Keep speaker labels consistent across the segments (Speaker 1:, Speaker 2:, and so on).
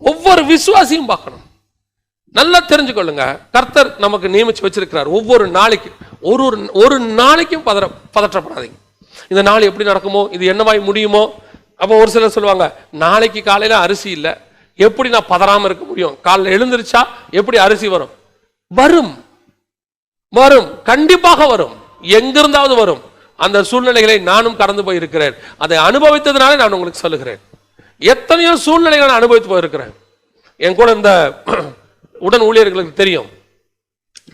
Speaker 1: ஒவ்வொரு விசுவாசியும் பார்க்கணும். நல்லா தெரிஞ்சுக்கொள்ளுங்க. கர்த்தர் நமக்கு நியமிச்சு வச்சிருக்கிறார் ஒவ்வொரு நாளைக்கும் ஒரு ஒரு ஒரு நாளைக்கும் பதற பதற்றப்படாதீங்க. இந்த நாள் எப்படி நடக்குமோ இது என்னவாய் முடியுமோ அப்போ ஒரு சிலர் சொல்லுவாங்க நாளைக்கு காலையில அரிசி இல்லை. எப்படி நான் பதறாமல் இருக்க முடியும்? காலைல எழுந்திருச்சா எப்படி அரிசி வரும்? வரும். வரும். கண்டிப்பாக வரும். எங்கிருந்தாவது வரும். அந்த சூழ்நிலைகளை நானும் கடந்து போயிருக்கிறேன். அதை அனுபவித்ததுனால நான் உங்களுக்கு சொல்லுகிறேன். எத்தனையோ சூழ்நிலைகளை நான் அனுபவித்து போயிருக்கிறேன். என் கூட இந்த உடன் ஊழியர்களுக்கு தெரியும்.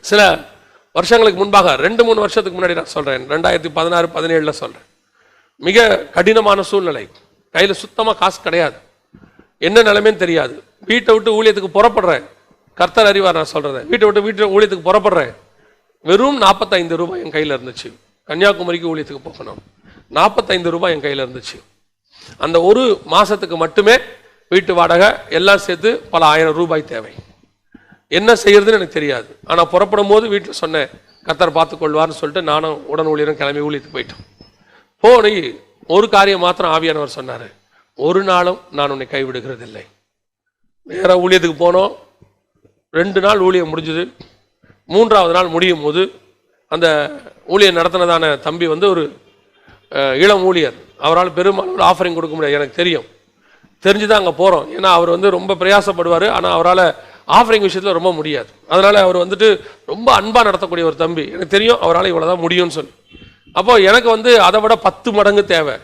Speaker 1: சில வருஷங்களுக்கு முன்பாக ரெண்டு மூணு வருஷத்துக்கு முன்னாடி நான் சொல்கிறேன் ரெண்டாயிரத்தி பதினாறு பதினேழில் சொல்கிறேன் மிக கடினமான சூழ்நிலை. கையில் சுத்தமாக காசு கிடையாது. என்ன நிலைமைன்னு தெரியாது. வீட்டை விட்டு ஊழியத்துக்கு புறப்படுறேன். கர்த்தர் அறிவார் நான் சொல்கிறேன் வீட்டை விட்டு வீட்டு ஊழியத்துக்கு புறப்படுறேன். வெறும் நாற்பத்தைந்து ரூபாய் என் கையில் இருந்துச்சு. கன்னியாகுமரிக்கு ஊழியத்துக்கு போகணும். நாற்பத்தைந்து ரூபாய் என் கையில் இருந்துச்சு. அந்த ஒரு மாதத்துக்கு மட்டுமே வீட்டு வாடகை எல்லாம் சேர்த்து பல ஆயிரம் ரூபாய் தேவை. என்ன செய்யறதுன்னு எனக்கு தெரியாது. ஆனால் புறப்படும் போது வீட்டில் சொன்னேன் கத்தர் பார்த்துக்கொள்வார்னு சொல்லிட்டு நானும் உடன் ஊழியரும் கிளம்பி ஊழியத்துக்கு போயிட்டோம். போனி ஒரு காரியம் மாத்திரம் ஆவியானவர் சொன்னார். ஒரு நாளும் நான் உன்னை கைவிடுகிறதில்லை. வேற ஊழியத்துக்கு போனோம். ரெண்டு நாள் ஊழியம் முடிஞ்சுது. மூன்றாவது நாள் முடியும் போது அந்த ஊழியர் நடத்தினதான தம்பி வந்து ஒரு இளம் ஊழியர். அவரால் பெரும்பாலும் ஆஃபரிங் கொடுக்க முடியாது. எனக்கு தெரியும். தெரிஞ்சு தான் அங்கே போகிறோம் ஏன்னா அவர் வந்து ரொம்ப பிரயாசப்படுவார். ஆனால் அவரால் ஆஃபரிங் விஷயத்தில் ரொம்ப முடியாது. அதனால் அவர் வந்துட்டு ரொம்ப அன்பாக நடத்தக்கூடிய ஒரு தம்பி. எனக்கு தெரியும் அவரால் இவ்வளோ தான் முடியும்னு சொல்லி. அப்போது எனக்கு வந்து அதை விட பத்து மடங்கு தேவை.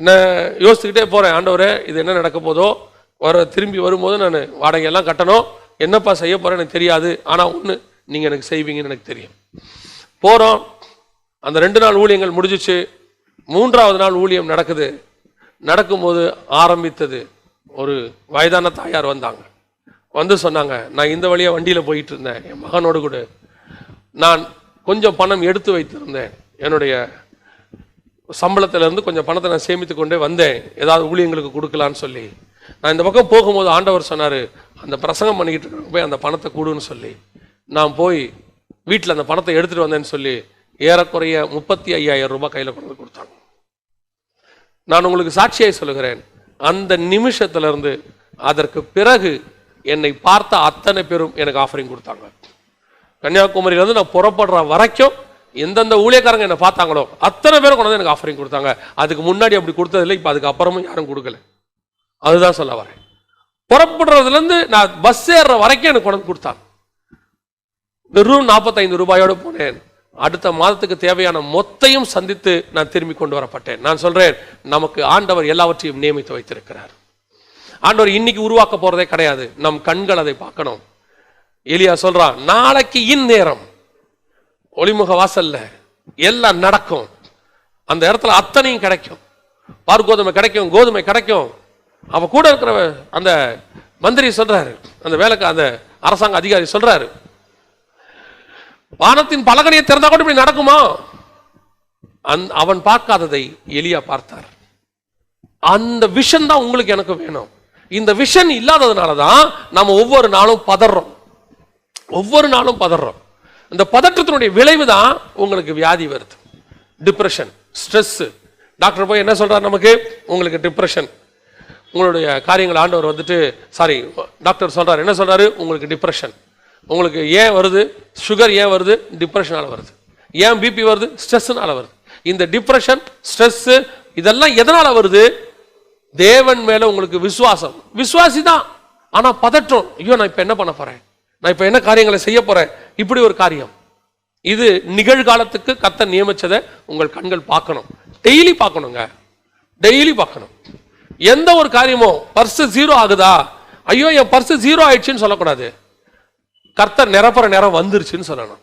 Speaker 1: என்ன யோசிச்சுக்கிட்டே போகிறேன் ஆண்டவரே இது என்ன நடக்க போதோ வர திரும்பி வரும்போது நான் வாடகையெல்லாம் கட்டணும். என்னப்பா செய்ய போகிறேன் எனக்கு தெரியாது. ஆனால் ஒன்று நீங்கள் எனக்கு செய்வீங்கன்னு எனக்கு தெரியும். போகிறோம் அந்த ரெண்டு நாள் ஊழியங்கள் முடிஞ்சிச்சு. மூன்றாவது நாள் ஊழியம் நடக்குது. நடக்கும்போது ஆரம்பித்தது ஒரு வயதான தாயார் வந்தாங்க. வந்து சொன்னாங்க நான் இந்த வழியாக வண்டியில் போயிட்டு இருந்தேன் என் மகனோடு கூட. நான் கொஞ்சம் பணம் எடுத்து வைத்திருந்தேன். என்னுடைய சம்பளத்திலேருந்து கொஞ்சம் பணத்தை நான் சேமித்து கொண்டே வந்தேன். ஏதாவது ஊழியங்களுக்கு கொடுக்கலான்னு சொல்லி. நான் இந்த பக்கம் போகும்போது ஆண்டவர் சொன்னார் அந்த பிரசங்கம் பண்ணிக்கிட்டு இருக்க போய் அந்த பணத்தை கொடுன்னு சொல்லி. நான் போய் வீட்டில் அந்த பணத்தை எடுத்துகிட்டு வந்தேன்னு சொல்லி ஏறக்குறைய முப்பத்தி ஐயாயிரம் ரூபாய் கையில் கொண்டு வந்து கொடுத்தாங்க. நான் உங்களுக்கு சாட்சியாய் சொல்லுகிறேன். அந்த நிமிஷத்திலிருந்து அதற்கு பிறகு என்னை பார்த்த அத்தனை பேரும் எனக்கு ஆஃபரிங் கொடுத்தாங்க. கன்னியாகுமரியிலேருந்து நான் புறப்படுற வரைக்கும் எந்தெந்த ஊழியக்காரங்க என்னை பார்த்தாங்களோ அத்தனை பேரும் கொண்டு வந்து எனக்கு ஆஃபரிங் கொடுத்தாங்க. அதுக்கு முன்னாடி அப்படி கொடுத்ததில்லை இப்போ அதுக்கு அப்புறமும் யாரும் கொடுக்கல. அதுதான் சொல்ல வரேன். புறப்படுறதுலேருந்து நான் பஸ் ஏறுற வரைக்கும் எனக்கு கொண்டு கொடுத்தாங்க. வெறும் நாற்பத்தைந்து ரூபாயோடு போனேன். அடுத்த மாதத்துக்கு தேவையான மொத்தையும் சந்தித்து நான் திரும்பி கொண்டு வரப்பட்டேன். நான் சொல்றேன் நமக்கு ஆண்டவர் எல்லாவற்றையும் நியமித்து வைத்திருக்கிறார். ஆண்டவர் இன்னைக்கு உருவாக்க போறதே கிடையாது. நம் கண்கள் அதை பார்க்கணும். எலியா சொல்றான் நாளைக்கு இந்நேரம் ஒளிமுக வாசல்ல எல்லாம் நடக்கும். அந்த இடத்துல அத்தனையும் கிடைக்கும். பார் கோதுமை கிடைக்கும் கோதுமை கிடைக்கும். அவ கூட இருக்கிற அந்த மந்திரி சொல்றாரு அந்த வேலைக்கு அந்த அரசாங்க அதிகாரி சொல்றாரு வானத்தின் பலகனையை திறந்தா கூட இப்படி நடக்குமா? அந் அவன் பார்க்காததை எலியா பார்த்தார். அந்த விஷன் தான் உங்களுக்கு எனக்கு வேணும். இந்த விஷன் இல்லாததுனால தான் நம்ம ஒவ்வொரு நாளும் பதறோம். ஒவ்வொரு நாளும் பதறோம். இந்த பதற்றத்தினுடைய விளைவு தான் உங்களுக்கு வியாதி வருது. டிப்ரெஷன் ஸ்ட்ரெஸ் டாக்டர் போய் என்ன சொல்றாரு நமக்கு? உங்களுக்கு டிப்ரெஷன் உங்களுடைய காரியங்கள் ஆண்டவர் வந்துட்டு சாரி டாக்டர் சொல்றாரு என்ன சொல்றாரு? உங்களுக்கு டிப்ரெஷன் உங்களுக்கு ஏன் வருது சுகர் ஏன் வருது டிப்ரெஷனால வருது. ஏன் பிபி வருது? ஸ்ட்ரெஸ்னால வருது. இந்த டிப்ரெஷன் ஸ்ட்ரெஸ் இதெல்லாம் எதனால வருது? தேவன் மேல உங்களுக்கு விசுவாசம். விசுவாசி தான் ஆனா பதற்றம். ஐயோ நான் இப்ப என்ன பண்ண போறேன்? நான் இப்ப என்ன காரியங்களை செய்ய போறேன்? இப்படி ஒரு காரியம். இது நிகழ்காலத்துக்கு கத்த நியமிச்சதை உங்கள் கண்கள் பார்க்கணும். டெய்லி பார்க்கணுங்க. டெய்லி பார்க்கணும். எந்த ஒரு காரியமோ பர்ஸ் ஜீரோ ஆகுதா? ஐயோ என் பர்ஸ் ஜீரோ ஆயிடுச்சுன்னு சொல்லக்கூடாது. கர்த்தர் நிரப்புற நேரம் வந்துருச்சுன்னு சொல்லணும்.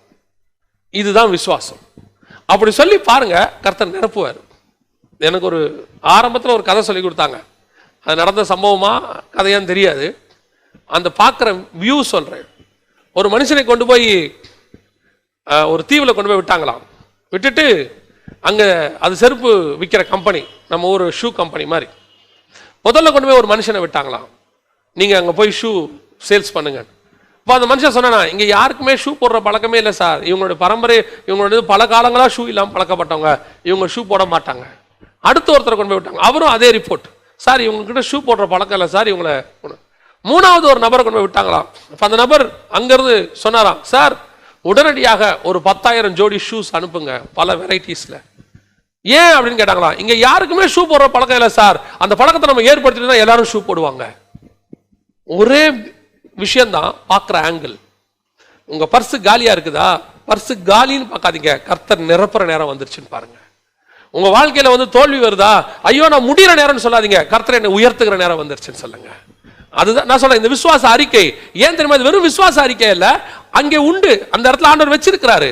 Speaker 1: இதுதான் விசுவாசம். அப்படி சொல்லி பாருங்க கர்த்தர் நிரப்புவார். எனக்கு ஒரு ஆரம்பத்தில் ஒரு கதை சொல்லி கொடுத்தாங்க. அது நடந்த சம்பவமா கதையான்னு தெரியாது. அந்த பார்க்குற வியூ சொல்கிறேன் ஒரு மனுஷனை கொண்டு போய் ஒரு தீவில் கொண்டு போய் விட்டாங்களாம். விட்டுட்டு அங்கே அது செருப்பு விற்கிற கம்பெனி நம்ம ஊர் ஷூ கம்பெனி மாதிரி. முதல்ல கொண்டு போய் ஒரு மனுஷனை விட்டாங்களாம். நீங்கள் அங்கே போய் ஷூ சேல்ஸ் பண்ணுங்கன்னு இப்போ அந்த மனுஷன் சொன்னா இங்கே யாருக்குமே ஷூ போடுற பழக்கமே இல்லை சார் இவங்களோட பரம்பரை இவங்களோட பல காலங்களாக ஷூ இல்லாமல் பழக்கப்பட்டவங்க. இவங்க ஷூ போட மாட்டாங்க. அடுத்த ஒருத்தரை கொண்டு போய் விட்டாங்க. அவரும் அதே ரிப்போர்ட் சார் இவங்ககிட்ட ஷூ போடுற பழக்கம் இல்லை சார் இவங்களை மூணாவது ஒரு நபரை கொண்டு போய் விட்டாங்களாம். இப்போ அந்த நபர் அங்கேருந்து சொன்னாராம் சார் உடனடியாக ஒரு பத்தாயிரம் ஜோடி ஷூஸ் அனுப்புங்க பல வெரைட்டிஸில் ஏன் அப்படின்னு கேட்டாங்களாம். இங்க யாருக்குமே ஷூ போடுற பழக்கம் இல்லை சார் அந்த பழக்கத்தை நம்ம ஏற்படுத்தினா எல்லாரும் ஷூ போடுவாங்க. ஒரே விஷயந்தான் பார்க்குற ஆங்கிள் உங்கள் பர்ஸு காலியாக இருக்குதா? பர்ஸு காலின்னு பார்க்காதீங்க. கர்த்தர் நிரப்புற நேரம் வந்துருச்சுன்னு பாருங்க. உங்கள் வாழ்க்கையில் வந்து தோல்வி வருதா? ஐயோ நான் முடிகிற நேரம்னு சொல்லாதீங்க. கர்த்தர் என்னை உயர்த்துக்கிற நேரம் வந்துருச்சுன்னு சொல்லுங்கள் அதுதான் நான் சொல்றேன் இந்த விசுவாச அறிக்கை. ஏன் தெரியுமா? இது வெறும் விசுவாச அறிக்கை இல்ல. அங்கே உண்டு. அந்த இடத்துல ஆண்டவர் வச்சிருக்கிறாரு.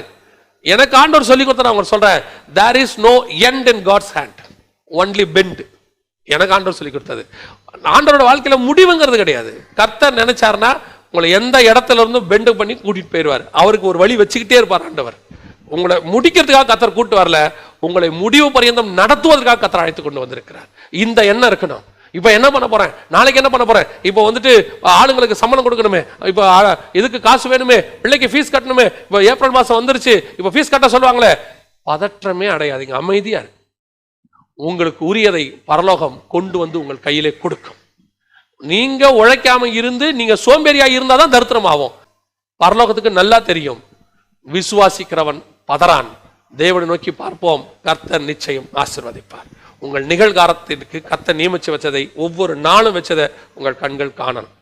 Speaker 1: எனக்கு ஆண்டவர் சொல்லி கொடுத்த நான் உங்களுக்கு சொல்றேன். There is no end in God's hand only bend எனக்கு ஆண்டவர் சொல்லி கொடுத்தது. ஆண்டவரோட வாழ்க்கையில் முடிவுங்கிறது கிடையாது. கர்த்தர் நினைச்சாருன்னா உங்களை எந்த இடத்துல இருந்தும் பெண்டு பண்ணி கூட்டிட்டு போயிடுவார். அவருக்கு ஒரு வழி வச்சுக்கிட்டே இருப்பார் ஆண்டவர். உங்களை முடிக்கிறதுக்காக கத்தர் கூட்டு வரல உங்களை முடிவு பரியந்தம் நடத்துவதற்காக கத்தர் அழைத்து கொண்டு வந்திருக்கிறார். இந்த எண்ணம் இருக்கணும். இப்போ என்ன பண்ண போறேன்? நாளைக்கு என்ன பண்ண போறேன்? இப்போ வந்துட்டு ஆளுங்களுக்கு சம்பளம் கொடுக்கணுமே. இப்போ இதுக்கு காசு வேணுமே. பிள்ளைக்கு ஃபீஸ் கட்டணுமே. இப்போ ஏப்ரல் மாதம் வந்துருச்சு. இப்போ ஃபீஸ் கட்ட சொல்லுவாங்களே. பதற்றமே அடையாதீங்க. அமைதியாக இருக்கு உங்களுக்கு உரியதை பரலோகம் கொண்டு வந்து உங்கள் கையிலே கொடுக்கும். நீங்க உழைக்காம இருந்து நீங்க சோம்பேறியா இருந்தாதான் தரித்திரம் ஆகும் பரலோகத்துக்கு நல்லா தெரியும். விசுவாசிக்கிறவன் பதறான். தேவனை நோக்கி பார்ப்போம். கர்த்தர் நிச்சயம் ஆசிர்வதிப்பார். உங்கள் நிகழ்காலத்திற்கு கர்த்தர் நியமிச்சு வச்சதை ஒவ்வொரு நாளும் வச்சதை உங்கள் கண்கள் காணணும்